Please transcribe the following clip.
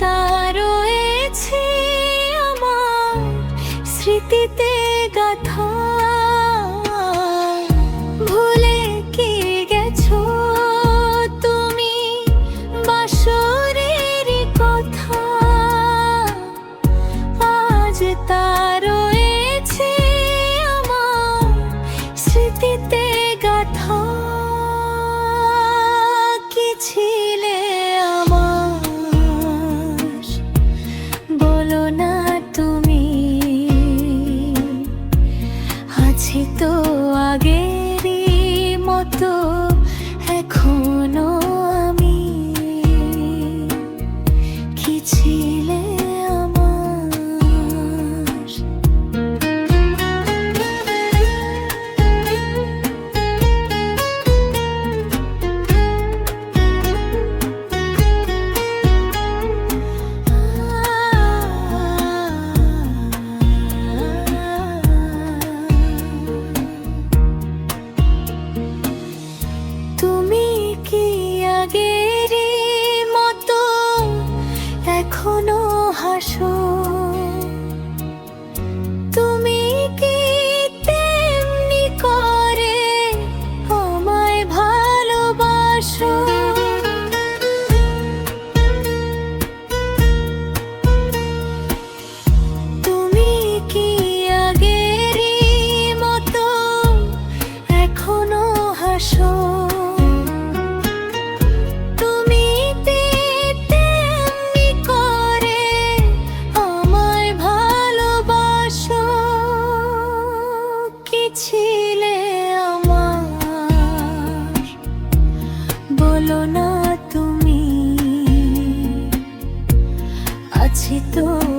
তা রয়েছে আমার স্মৃতিতে গাথা। ভুলে গেছো তুমি কথা? আজ রয়েছে স্মৃতিতে গাথা। কি কি ছিলে বলো না তুমি। আছি তো